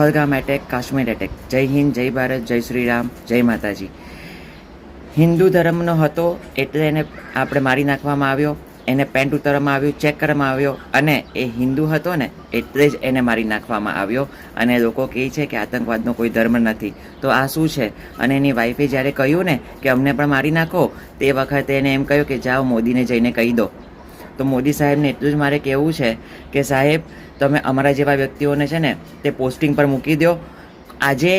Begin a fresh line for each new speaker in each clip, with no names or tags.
Pahalgam attack Kashmir attack જય હિન્દ, જય ભારત, જય શ્રી રામ, જય માતાજી. હિન્દુ ધર્મનો હતો એટલે એને આપણે મારી નાખવામાં આવ્યો, એને પેન્ટ ઉતારવામાં આવ્યું ચેક કરવામાં આવ્યો અને એ હિન્દુ હતો ને એટલે જ એને મારી નાખવામાં આવ્યો. અને લોકો કહે છે કે આતંકવાદનો કોઈ ધર્મ નથી. તો આ શું છે? અને એની વાઈફે જ્યારે કહ્યું ને કે અમને પણ મારી નાખો, તે વખતે એને એમ કહ્યું કે જાઓ મોદીને જઈને કહી દો. તો મોદી સાહેબને એટલું જ મારે કહેવું છે કે સાહેબ, તમે અમારા જેવા વ્યક્તિઓને છે ને તે પોસ્ટિંગ પર મૂકી દો. આજે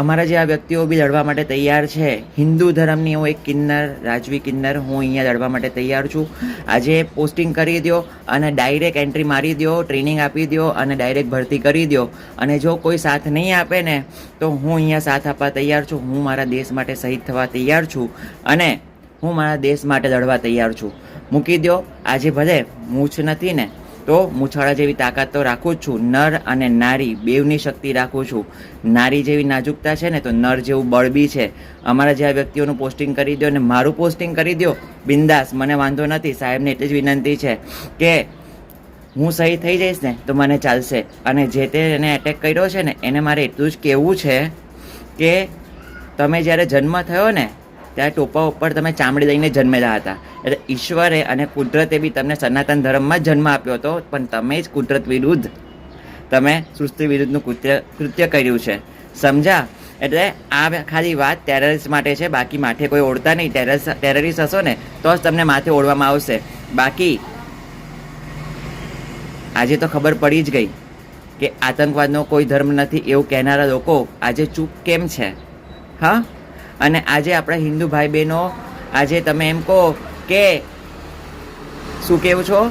અમારા જેવા વ્યક્તિઓ બી લડવા માટે તૈયાર છે. હિન્દુ ધર્મની હું એક કિન્નર, રાજવી કિન્નર, હું અહીંયા લડવા માટે તૈયાર છું. આજે પોસ્ટિંગ કરી દો અને ડાયરેક્ટ એન્ટ્રી મારી દો ટ્રેનિંગ આપી દો અને ડાયરેક્ટ ભરતી કરી દો. અને જો કોઈ સાથ નહીં આપે ને, તો હું અહીંયા સાથ આપવા તૈયાર છું. હું મારા દેશ માટે શહીદ થવા તૈયાર છું અને હું મારા દેશ માટે લડવા તૈયાર છું. મૂકી દો આજે ભલે મૂછ નથી ને, તો મૂછાળા જેવી તાકાત તો રાખું જ છું. નર અને નારી, બેવની શક્તિ રાખું છું. નારી જેવી નાજુકતા છે ને, તો નર જેવું બળબી છે. અમારા જેવા વ્યક્તિઓનું પોસ્ટિંગ કરી દો અને મારું પોસ્ટિંગ કરી દો બિંદાસ, મને વાંધો નથી. સાહેબને એટલી જ વિનંતી છે કે હું સહી થઈ જઈશ ને, તો મને ચાલશે. અને જે તે એને એટેક કર્યો છે ને, એને મારે એટલું જ કહેવું છે કે તમે જ્યારે જન્મ થયો ને ત્યારે ટોપા ઉપર તમે ચામડી લઈને જન્મેલા હતા. એટલે ઈશ્વરે અને કુદરતે બી તમને સનાતન ધર્મમાં જન્મ આપ્યો હતો, પણ તમે જ કુદરત વિરુદ્ધ, તમે સૃષ્ટિ વિરુદ્ધનું કૃત્ય કૃત્ય કર્યું છે. સમજા? એટલે આ ખાલી વાત ટેરરિસ્ટ માટે છે, બાકી માથે કોઈ ઓળતા નહીં. ટેરરિસ ટેરરિસ્ટ હશો ને, તો જ તમને માથે ઓળવામાં આવશે. બાકી, આજે તો ખબર પડી જ ગઈ કે આતંકવાદનો કોઈ ધર્મ નથી એવું કહેનારા લોકો આજે ચૂપ કેમ છે? હા? અને આજે આપણા હિન્દુ ભાઈ બહેનો આજે તમે એમ કહો કે શું કેવું છો?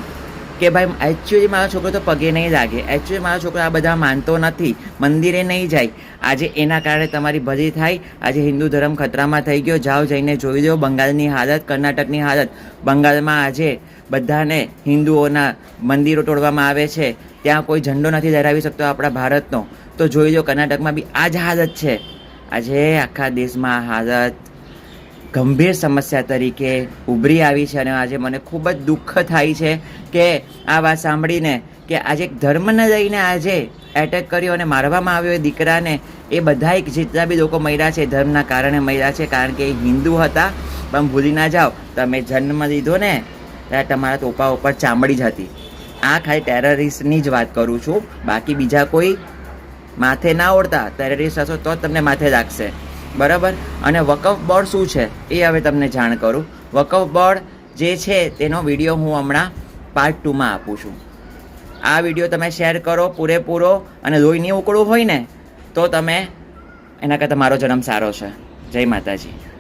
કે ભાઈ એકચ્યુઅલી મારો છોકરો તો પગે નહીં લાગે. એકચ્યુઅલી મારો છોકરો આ બધા માનતો નથી. મંદિરે નહીં જાય. આજે એના કારણે તમારી ભલી થાય. આજે હિન્દુ ધર્મ ખતરામાં થઈ ગયો. જાઓ જઈને જોઈ લો બંગાળની હાલત, કર્ણાટકની હાલત. બંગાળમાં આજે બધાને હિન્દુઓના મંદિરો તોડવામાં આવે છે. ત્યાં કોઈ ઝંડો નથી લહેરાવી શકતો આપણા ભારતનો. તો જોઈ લો કર્ણાટકમાં બી આ જ હાલત છે. આજે આખા દેશમાં હાલત ગંભીર સમસ્યા તરીકે ઉભરી આવી છે અને આજે મને ખૂબ જ દુઃખ થાય છે કે આ વાત સાંભળીને કે આજે એક ધર્મને લઈને આજે એટેક કર્યો અને મારવામાં આવ્યો એ દીકરાને, એ બધા જેટલા બી લોકો મર્યા છે, ધર્મના કારણે મર્યા છે, કારણ કે એ હિન્દુ હતા. પણ ભૂલી ના જાઓ, તમે જન્મ લીધો ને, ત્યારે તમારા તોપા ઉપર ચામડી જ હતી. આ ખાલી ટેરરિસ્ટની જ વાત કરું છું. બાકી બીજા કોઈ માથે ના ઓળતા ટેરરિસ્ટ હશો તો તમને માથે રાખશે બરાબર? અને વકફ બોર્ડ શું છે? એ હવે તમને જાણ કરું. વકફ બોર્ડ જે છે તેનો વીડિયો હું હમણાં પાર્ટ ટુમાં આપું છું. આ વીડિયો તમે શેર કરો પૂરેપૂરો અને લોહી નહીં ઉકળવું હોય ને, તો તમે એના કરતાં મારો જન્મ સારો છે. જય માતાજી.